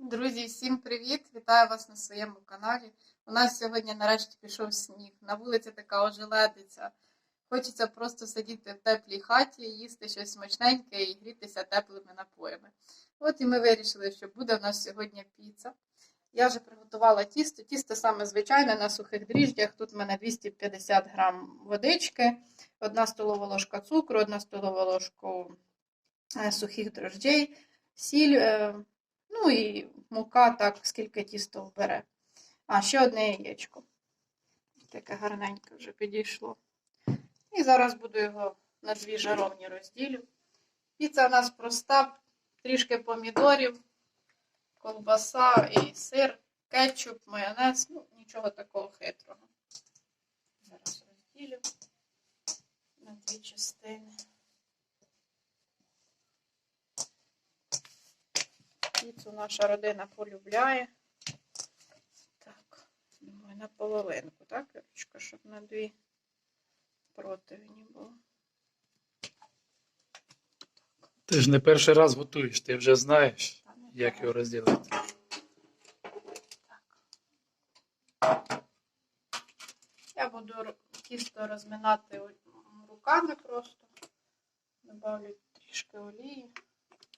Друзі, всім привіт! Вітаю вас на своєму каналі. У нас сьогодні нарешті пішов сніг. На вулиці така ожеледиця. Хочеться просто сидіти в теплій хаті, їсти щось смачненьке і грітися теплими напоями. От і ми вирішили, що буде у нас сьогодні піца. Я вже приготувала тісто. Тісто саме звичайне на сухих дріжджах. Тут в мене 250 грам водички, 1 столова ложка цукру, 1 столова ложка е, сухих дрожджей, сіль. Ну і мука, так, скільки тісто вбере. А, ще одне яєчко. Таке гарненьке вже підійшло. І зараз буду його на дві жаровні розділю. Піца у нас проста, трішки помідорів, ковбаса і сир, кетчуп, майонез. Ну, нічого такого хитрого. Зараз розділю на дві частини. Піцу наша родина полюбляє. Так, думаю, на половинку, так, Вірочка, щоб на дві противні було. Ти ж не перший раз готуєш, ти вже знаєш, як його розділити. Я буду тісто розминати руками просто. Добавлю трішки олії.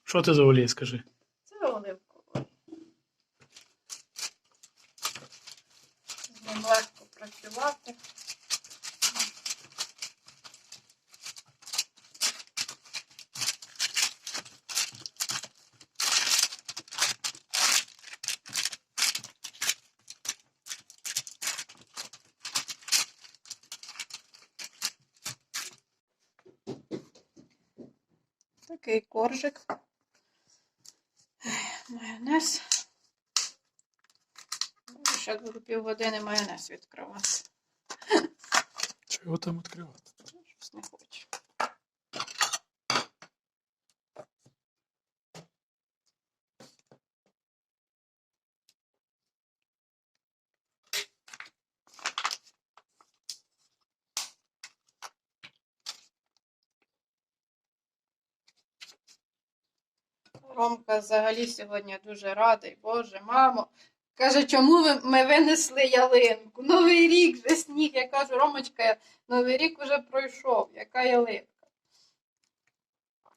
Що ти за олій, скажи? Це оливковий. З ним легко працювати. Такий коржик. Майонез. Буду півгодини майонез відкривати. Що його там відкривати? Щось не хочу. Ромка взагалі сьогодні дуже радий. Боже, мамо. Каже, чому ви, ми винесли ялинку? Новий рік вже сніг. Я кажу, Ромочка, Новий рік вже пройшов. Яка ялинка?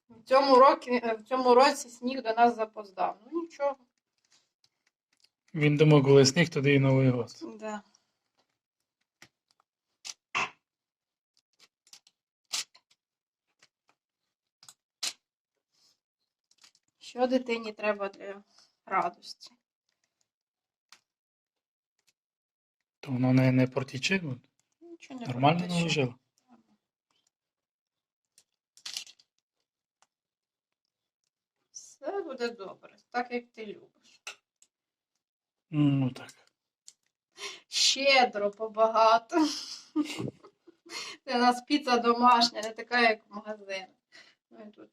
В цьому, році, в цьому році сніг до нас запоздав. Ну нічого. Він думав, коли сніг, тоді і Новий год. Да. Що дитині треба для радості? То воно не, не протіче, ну, Нічого не нормально протече. наложило. Все буде добре, так як ти любиш. Ну так. Щедро, побагато. Це у нас піца домашня, не така, як в магазинах. Ми тут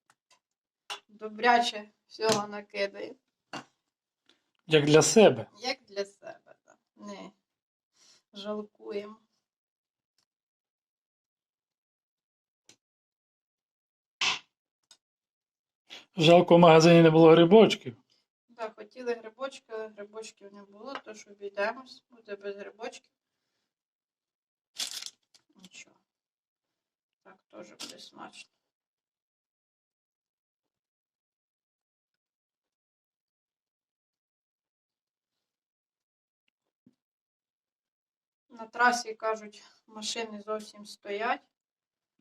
добряче всього накидаємо. Як для себе. Як для себе, так. Не жалкуємо. Жалко, в магазині не було грибочків. Так, хотіли грибочки, але грибочків не було, тож обійдемось, буде без грибочків. Нічого. Так теж буде смачно. На трасі кажуть, машини зовсім стоять.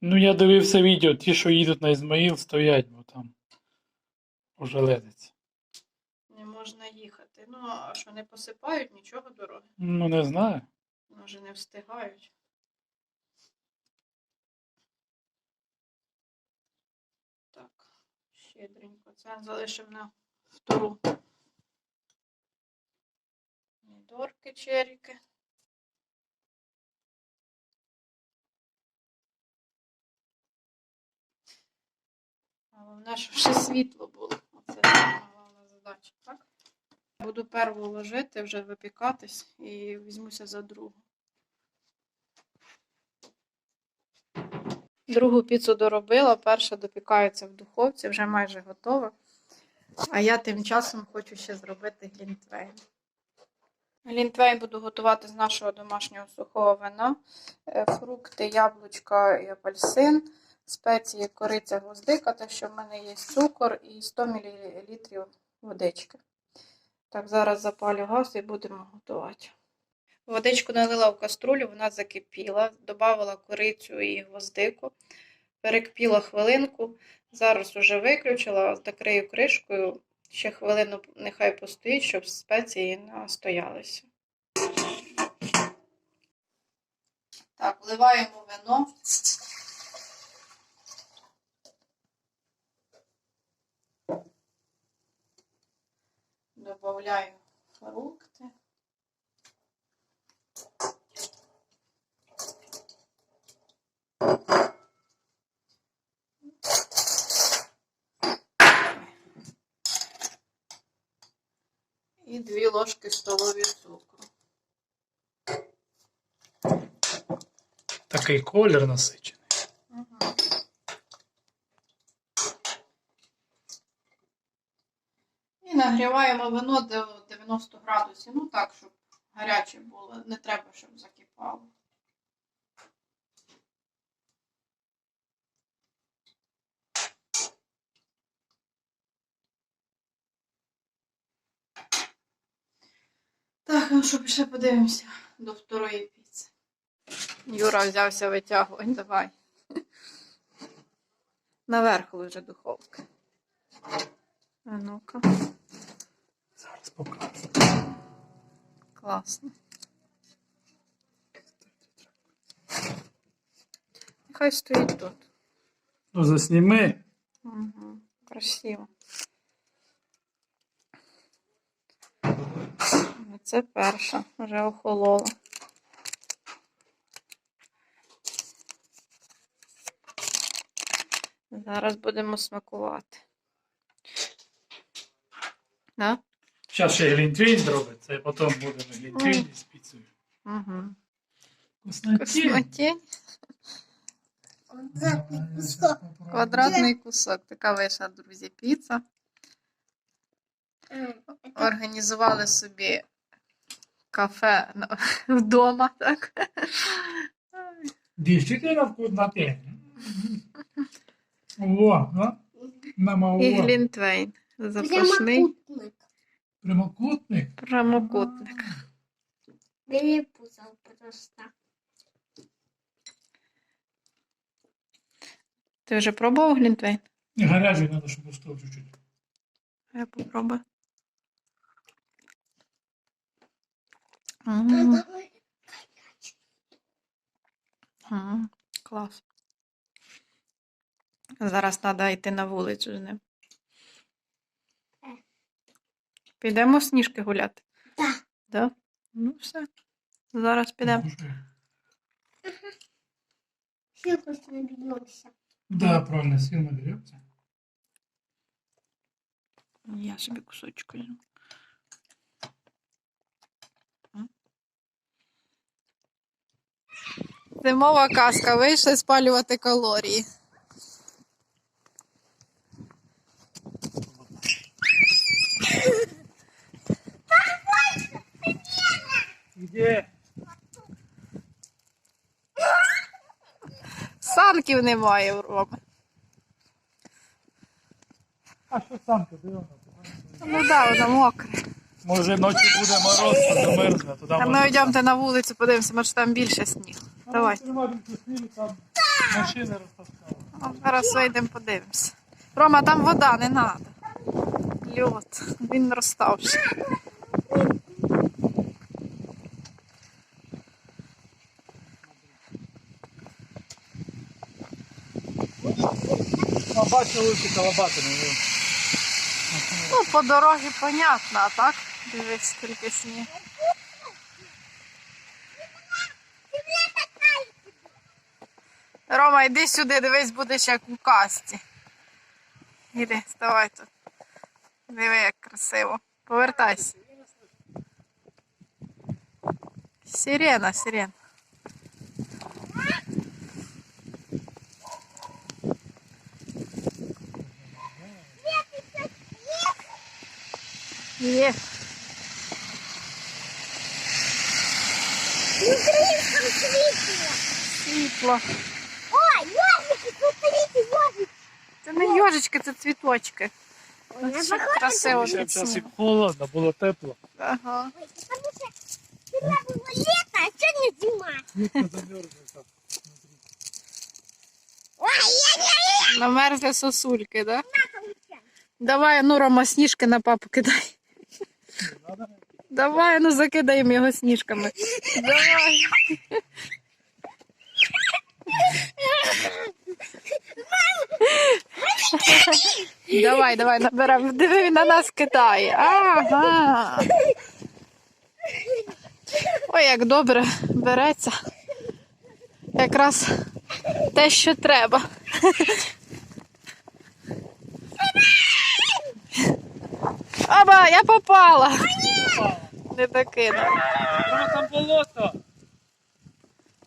Ну, я дивився відео, ті, що їдуть на Ізмаїл, стоять, бо там ожеледиться. Не можна їхати. Ну, а що не посипають нічого дороги. Ну, не знаю. Може, не встигають. Так, щедренько. Це залишимо на втору. Помідорки, черіки. Головне, щоб ще світло було. Оце головна задача, так? Буду перву ложити, вже випікатись і візьмуся за другу. Другу піцу доробила, перша допікається в духовці, вже майже готова. А я тим часом хочу ще зробити глінтвейн. Глінтвейн буду готувати з нашого домашнього сухого вина. Е, Фрукти, яблучка і апельсин, спеції, кориця, гвоздика, те, що в мене є цукор і 100 мл водички. Так, зараз запалю газ і будемо готувати. Водичку налила в каструлю, вона закипіла, додала корицю і гвоздику, перекипіла хвилинку. Зараз уже виключила, закрию кришкою. Ще хвилину нехай постоїть, щоб спеції настоялися. Так, вливаємо вино. Добавляю фрукти. І дві ложки столові цукру. Такий колір насичений. Угу. І нагріваємо вино до 90 градусів. Ну так, щоб гаряче було. Не треба, щоб закипало. Так, ну що, пішли подивимося до второї піци. Юра взявся витягувати, давай. Наверху вже духовка. А ну-ка, Зараз покажу. класно. Нехай стоїть тут. Ну, засніми. Угу. Красиво. Це перша, вже охолола. Зараз будемо смакувати. Да? Зараз ще глінтвейн зробиться, і потім буде глінтвейн із піцею. Угу. Космотень. Квадратний кусок. Квадратний кусок. Така вийшла, друзі, піца. Організували собі кафе на- вдома, так? Дійсно вкуснотень. О, а? Мама, І о. глінтвейн. Запашний. Прямокутник. прямокутник. Перепутал просто. Ти вже пробував глінтвейн? Не гарячий, треба, щоб устав чуть-чуть. Я попробую. М, давай. м, Клас. Зараз треба йти на вулицю з ним. Підемо сніжки гуляти? Да. Да? Ну все. Зараз підемо. Все просто набьемся. Да, правильно, сил наберемся. Я собі кусочок візьму. Зимова казка. Вийшли спалювати калорії. Санків немає в Роми. А що сам туди? воно? Ну так, воно мокре. Може ночі буде мороз, то замерзне, туди А ми йдемо на вулицю, подивимося, може там більше сніг. Давай. Там машини розтаскали. А Зараз вийдемо, подивимося. Рома, там вода, не треба. Льот, він розставший. А бачу лучше колобати не. Ну, по дорозі понятно, а так? Дивись, скільки сніг. Рома, йди сюди, дивись, будеш як у касті. Іди, ставай тут. Диви, як красиво. Повертайся. Сирена, сирена. Диви. Українському світло. Світло. Ой, ежики, смотрите, ежики. Це не йожички, це цвіточки. Ой, я красиво Ще під час холодно, було тепло. Ага. Ой, потому что вчера было лето, а сегодня зима. Ой, я не Намерзли сосульки, да? Давай, ну, Рома, сніжки на папу кидай. Давай, ну закидаємо його сніжками. Давай. Давай, давай, наберемо. Диви, на нас кидає. Ага. Ой, як добре береться. Якраз те, що треба. Аба, я попала. Не докинула. Воно там болото.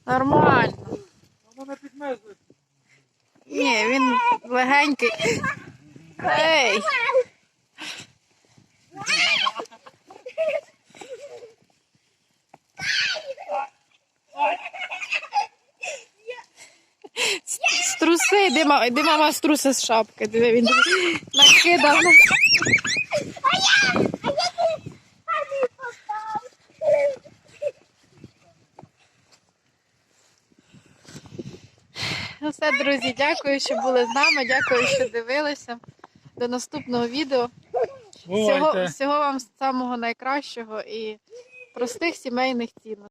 Нормально. Воно підмерзли. Ні, він легенький. Ей. С- Струси, де мама, де мама струси з шапки. Диви, він накидав. А я не попал. Ну все, друзі, дякую, що були з нами. Дякую, що дивилися. До наступного відео. Всього, всього вам самого найкращого і простих сімейних цінностей.